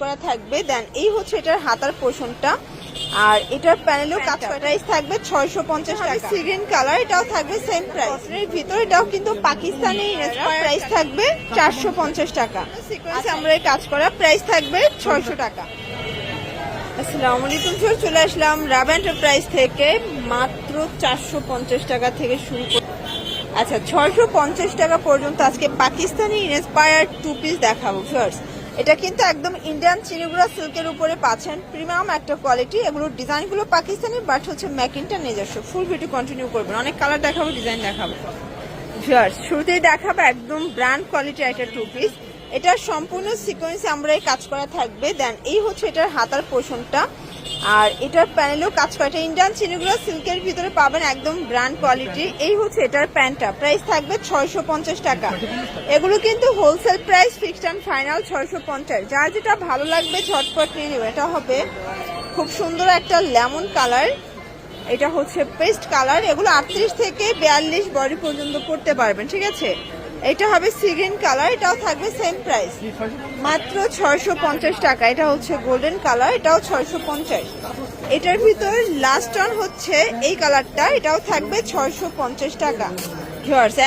করা থাকবে। দেন এই হচ্ছে এটার হাতার পোষণটা। আর এটার প্যানেলও কাজ প্রাইস থাকবে ছয়শো পঞ্চাশ টাকা। সিগ্রিন কালার এটাও থাকবে সেম প্রাইস এর ভিতরে এটাও কিন্তু পাকিস্তানি প্রাইস থাকবে চারশো পঞ্চাশ টাকা। সিকোয়েন্স আমরা এই কাজ করা প্রাইস থাকবে ছয়শো টাকা। আসসালামু আলাইকুম স্যার চলে আসলাম রাব এন্টারপ্রাইজ থেকে মাত্র চারশো পঞ্চাশ টাকা থেকে শুরু করে আচ্ছা ছয়শো পঞ্চাশ টাকা পর্যন্ত আজকে পাকিস্তানি ইন্সপায়ার টু পিস দেখাবো ফার্স্ট এটা কিন্তু একদম ইন্ডিয়ান চিনিগুড়া সিল্কের উপরে পাচ্ছেন। প্রিমিয়াম একটা কোয়ালিটি এগুলোর ডিজাইনগুলো পাকিস্তানি বাট হচ্ছে ম্যাকিনটা নিজস্ব। ফুল ভিডিও কন্টিনিউ করবেন। অনেক কালার দেখাবো ডিজাইন দেখাবো। ভিউয়ার্স শুরুতেই দেখাবো একদম ব্র্যান্ড কোয়ালিটি একটা টু পিস এটা সম্পূর্ণ সিকোয়েন্সে আমরা এই কাজ করা থাকবে। দেন এই হচ্ছে এটার হাতার পোষণটা আর এটার প্যানেলেও কাজ করা। এটা ইন্ডিয়ান চিনিগুলো সিল্কের ভিতরে পাবেন একদম ব্র্যান্ড কোয়ালিটি এই হচ্ছে এটার প্যান্টটা। প্রাইস থাকবে ছয়শো পঞ্চাশ টাকা। এগুলো কিন্তু wholesale price fixed and final ছয়শো পঞ্চাশ। যার যেটা ভালো লাগবে ঝটপট নিয়ে নেবে। এটা হবে খুব সুন্দর একটা লেমন কালার এটা হচ্ছে পেস্ট কালার এগুলো আটত্রিশ থেকে বিয়াল্লিশ বডি পর্যন্ত পড়তে পারবেন, ঠিক আছে? এটা হবে সিগ্রিন কালার, এটাও থাকবে সেম প্রাইস মাত্র ছয়শো পঞ্চাশ টাকা, এটা হচ্ছে গোল্ডেন কালার, এটাও ছয়শো পঞ্চাশ। এটার ভিতর লাস্ট অন হচ্ছে এই কালারটা, এটাও থাকবে ছয়শো পঞ্চাশ টাকা।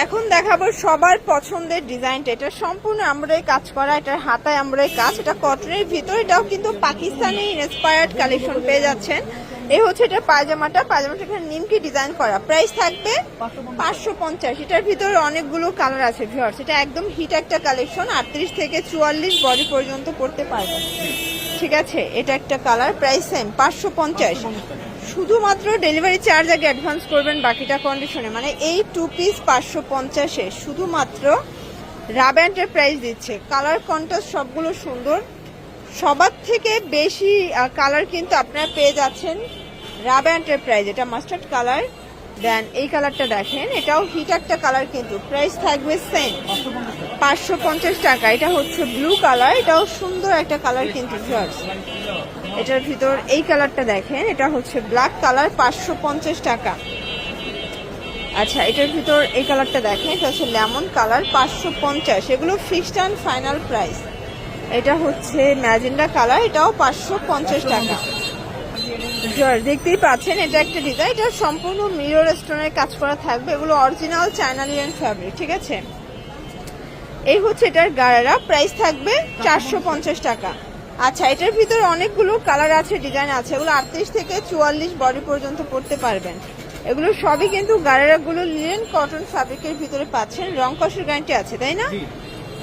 এখন দেখাবো সবার পছন্দের ডিজাইনটা এটা সম্পূর্ণ আমরাই কাজ করা, এটার হাতায় আমরাই কাজ। এটা কটনের ভিতর, এটাও কিন্তু পাকিস্তানি ইন্সপায়ার্ড কালেকশন পেয়ে যাচ্ছেন। এই হচ্ছে এটা পায়জামাটা। পায়জামাটা এখানে নিমকি ডিজাইন করা। প্রাইস থাকবে পাঁচশো পঞ্চাশ। এটার ভিতরে অনেকগুলো কালার আছে ভিউয়ার্স এটা একদম হিট একটা কালেকশন আটত্রিশ থেকে চুয়াল্লিশ বডি পর্যন্ত পড়তে পারবেন ঠিক আছে? এটা একটা কালার প্রাইস সেম পাঁচশো পঞ্চাশ। শুধুমাত্র ডেলিভারি চার্জ আগে অ্যাডভান্স করবেন বাকিটা কন্ডিশনে মানে এই টু পিস পাঁচশো পঞ্চাশে শুধুমাত্র রাব প্রাইস দিচ্ছে। কালার কন্ট্রাস্ট সবগুলো সুন্দর। সবার থেকে বেশি কালার কিন্তু আপনারা পেয়ে যাচ্ছেন রাব এন্টারপ্রাইজ এটা মাস্টার্ড কালার দেন এই কালারটা দেখেন, এটাও হিট একটা কালার কিন্তু। প্রাইস থাকবে সেম পাঁচশো পঞ্চাশ টাকা। এটা হচ্ছে ব্লু কালার এটাও সুন্দর একটা কালার কিন্তু এটার ভিতর এই কালারটা দেখেন, এটা হচ্ছে ব্ল্যাক কালার পাঁচশো পঞ্চাশ টাকা। আচ্ছা এটার ভিতর এই কালারটা দেখেন, এটা হচ্ছে লেমন কালার পাঁচশো পঞ্চাশ। এগুলো ফিক্সড অ্যান্ড ফাইনাল প্রাইস এটা হচ্ছে ম্যাজেন্ডা কালার, এটাও পাঁচশো পঞ্চাশ টাকা। দেখতেই পাচ্ছেন, এটা একটা ডিজাইন এটা সম্পূর্ণ মিরর স্টোনের কাজ করা থাকবে, এগুলো অরিজিনাল চায়না লিয়ান ফ্যাব্রিক ঠিক আছে? এই হচ্ছে এটার গাড়ারা প্রাইস থাকবে চারশো পঞ্চাশ টাকা। আচ্ছা এটার ভিতরে অনেকগুলো কালার আছে ডিজাইন আছে, এগুলো আটত্রিশ থেকে চুয়াল্লিশ বডি পর্যন্ত পড়তে পারবেন। এগুলো সবই কিন্তু গাড়ারাগুলো লিলেন কটন ফ্যাব্রিকের ভিতরে পাচ্ছেন, রং কষের গ্যারান্টি আছে, তাই না?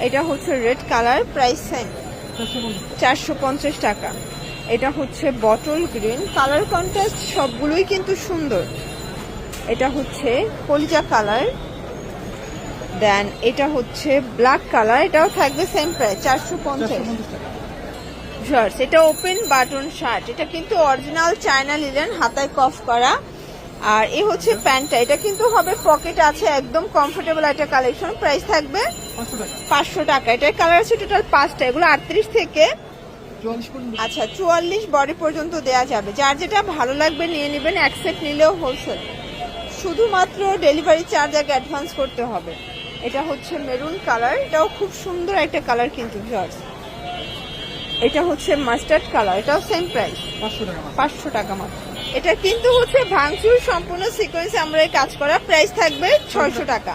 এটা হচ্ছে রেড কালার প্রাইস সেম। চারশো পঞ্চাশ টাকা। এটা হচ্ছে বটল গ্রিন। কালার কন্ট্রাস্ট সবগুলোই কিন্তু সুন্দর। এটা হচ্ছে কলিজা কালার। দেন এটা হচ্ছে ব্ল্যাক কালার। এটাও থাকবে সেম প্রাইস চারশো পঞ্চাশ। এটা ওপেন বাটন শার্ট। এটা কিন্তু অরিজিনাল চায়না লিলেন হাতায় কফ করা। আর এই হচ্ছে প্যান্টটা। এটা কিন্তু হবে পকেট আছে একদম কমফোর্টেবল একটা কালেকশন প্রাইস থাকবে পাঁচশো টাকা। এটার কালার আছে টোটাল পাঁচটা। এগুলো আটত্রিশ থেকে আচ্ছা চুয়াল্লিশ বডি পর্যন্ত দেয়া যাবে। যার যেটা ভালো লাগবে নিয়ে নেবেন এক সেট নিলেও হোলসেল শুধুমাত্র ডেলিভারি চার্জ আগে অ্যাডভান্স করতে হবে। এটা হচ্ছে মেরুন কালার এটাও খুব সুন্দর একটা কালার কিন্তু ভিউয়ার্স এটা হচ্ছে মাস্টার্ড কালার এটাও সেম প্রাইস পাঁচশো টাকা মাত্র। এটা কিন্তু হচ্ছে ভাঙচুর সম্পূর্ণ সিকোয়েন্সে আমরা এই কাজ করা। প্রাইস থাকবে ছয়শো টাকা।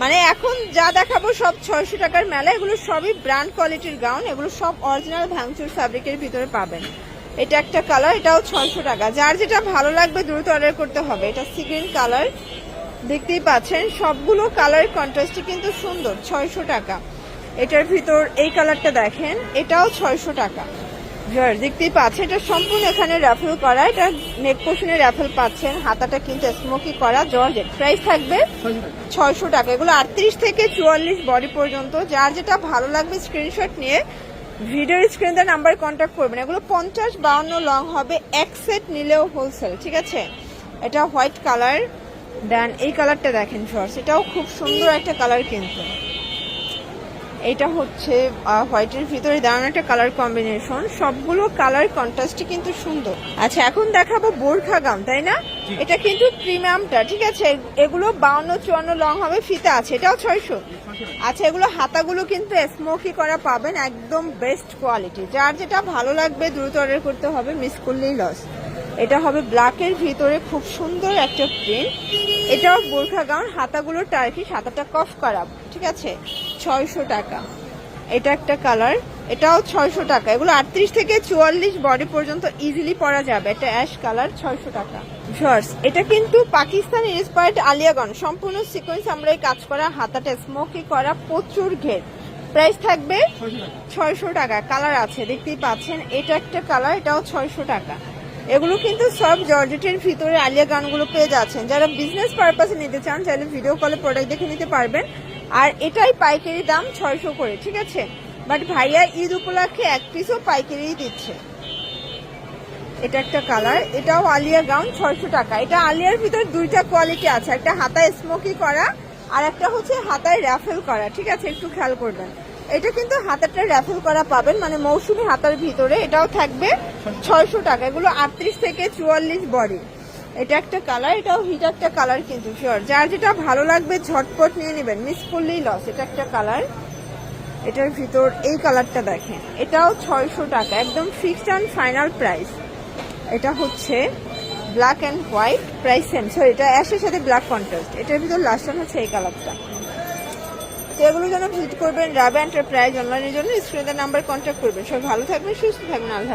মানে এখন যা দেখাবো সব ছয়শো টাকার মেলা। এগুলো সবই ব্র্যান্ড কোয়ালিটির গাউন এগুলো সব অরিজিনাল ভাঙচুর ফ্যাব্রিকের ভিতরে পাবেন। এটা একটা কালার এটাও ছয়শো টাকা। যার যেটা ভালো লাগবে দ্রুত অর্ডার করতে হবে। এটা সিগ্রিন কালার দেখতেই পাচ্ছেন, সবগুলো কালার কন্ট্রাস্টই কিন্তু সুন্দর, ছয়শো টাকা। এটার ভিতর এই কালারটা দেখেন, এটাও ছয়শো টাকা। ভিউয়ার দেখতেই পাচ্ছেন, এটা সম্পূর্ণ এখানে র্যাফেল করা। এটা নেক পোর্শনে র্যাফেল পাচ্ছেন। হাতাটা কিন্তু স্মোকি করা, জর্জেট। প্রাইস থাকবে ছয়শো টাকা। এগুলো আটত্রিশ থেকে চুয়াল্লিশ বডি পর্যন্ত। যার যেটা ভালো লাগবে স্ক্রিনশট নিয়ে ভিডিওর স্ক্রিনে নাম্বার কন্ট্যাক্ট করবেন। এগুলো পঞ্চাশ, বাউন্ন লং হবে। এক সেট নিলেও হোলসেল ঠিক আছে? এটা হোয়াইট কালার দেন এই কালারটা দেখেন শর্টস এটাও খুব সুন্দর একটা কালার কিন্তু। এটা হচ্ছে হোয়াইটের ভিতরে দারুণ একটা কালার কম্বিনেশন সবগুলো কালার কন্ট্রাস্টই কিন্তু সুন্দর। আচ্ছা এখন দেখাবো বোরখা গাউন তাই না? এটা কিন্তু প্রিমিয়ামটা ঠিক আছে? এগুলো বাউন্ন চুয়ান্ন লং হবে ফিতা আছে। এটাও ছয়শো। আচ্ছা এগুলো হাতাগুলো কিন্তু স্মোকি করা পাবেন একদম বেস্ট কোয়ালিটি যার যেটা ভালো লাগবে দ্রুত অর্ডার করতে হবে মিস করলেই লস এটা হবে ব্ল্যাকের ভিতরে খুব সুন্দর একটা প্রিন্ট এটাও বোরখা গাউন হাতাগুলো টার্কি হাতাটা কফ করা ঠিক আছে? ছয়শো টাকা। এটা একটা কালার এটাও ছয়শো টাকা। এগুলো আটত্রিশ থেকে চুয়াল্লিশ বডি পর্যন্ত ইজিলি পরা যাবে। এটা অ্যাশ কালার ছয়শো টাকা। শর্টস এটা কিন্তু পাকিস্তান ইন্সপায়ার্ড আলিয়াগন। সম্পূর্ণ সিকোয়েন্স আমরা এই কাজ করা, হাতাটা স্মোকি করা, প্রচুর ঘের। প্রাইস থাকবে ছয়শো টাকা। কালার আছে, দেখতেই পাচ্ছেন। এটা একটা কালার এটাও ছয়শো টাকা। এগুলো কিন্তু সব জর্জেটের ভিতরে আলিয়া গানগুলো পেয়ে যাচ্ছেন। যারা বিজনেস পারপাসে নিতে চান, চাইলে ভিডিও কলে প্রোডাক্ট দেখে নিতে পারবেন। আর এটাই পাইকারি দাম ছয়শো করে, ঠিক আছে? বাট ভাইয়া ঈদ উপলক্ষে এক পিসও পাইকারি দিচ্ছে। এটা একটা কালার এটাও আলিয়া গাউন ছয়শো টাকা। এটা আলিয়ার ভিতর দুইটা কোয়ালিটি আছে, একটা হাতায় স্মোকি করা আর একটা হচ্ছে হাতায় র্যাফেল করা, ঠিক আছে? একটু খেয়াল করবেন। এটা কিন্তু হাতাটা র্যাফেল করা পাবেন মানে মৌসুমি হাতার ভিতরে এটাও থাকবে ছয়শো টাকা। এগুলো আটত্রিশ থেকে চুয়াল্লিশ বডি এটা একটা কালার এটাও হিট একটা কালার কিন্তু শিওর যার যেটা ভালো লাগবে, ঝটপট নিয়ে নেবেন। মিস করলেই লস এটা একটা কালার এটার ভিতর এই কালারটা দেখেন। এটাও ছয়শো টাকা, একদম ফিক্সড অ্যান্ড ফাইনাল প্রাইস এটা হচ্ছে black and white price same sorry এটা অ্যাশের সাথে ব্ল্যাক কন্ট্রাস্ট এটার ভিতর লাস্ট হচ্ছে এই কালারটা তো এগুলো যেন ভিজিট করবেন রাবে এন্টারপ্রাইজ অনলাইনের জন্য। স্ক্রিনের নাম্বার কন্ট্যাক্ট করবেন। সব ভালো থাকবেন, সুস্থ থাকবেন, আল্লাহ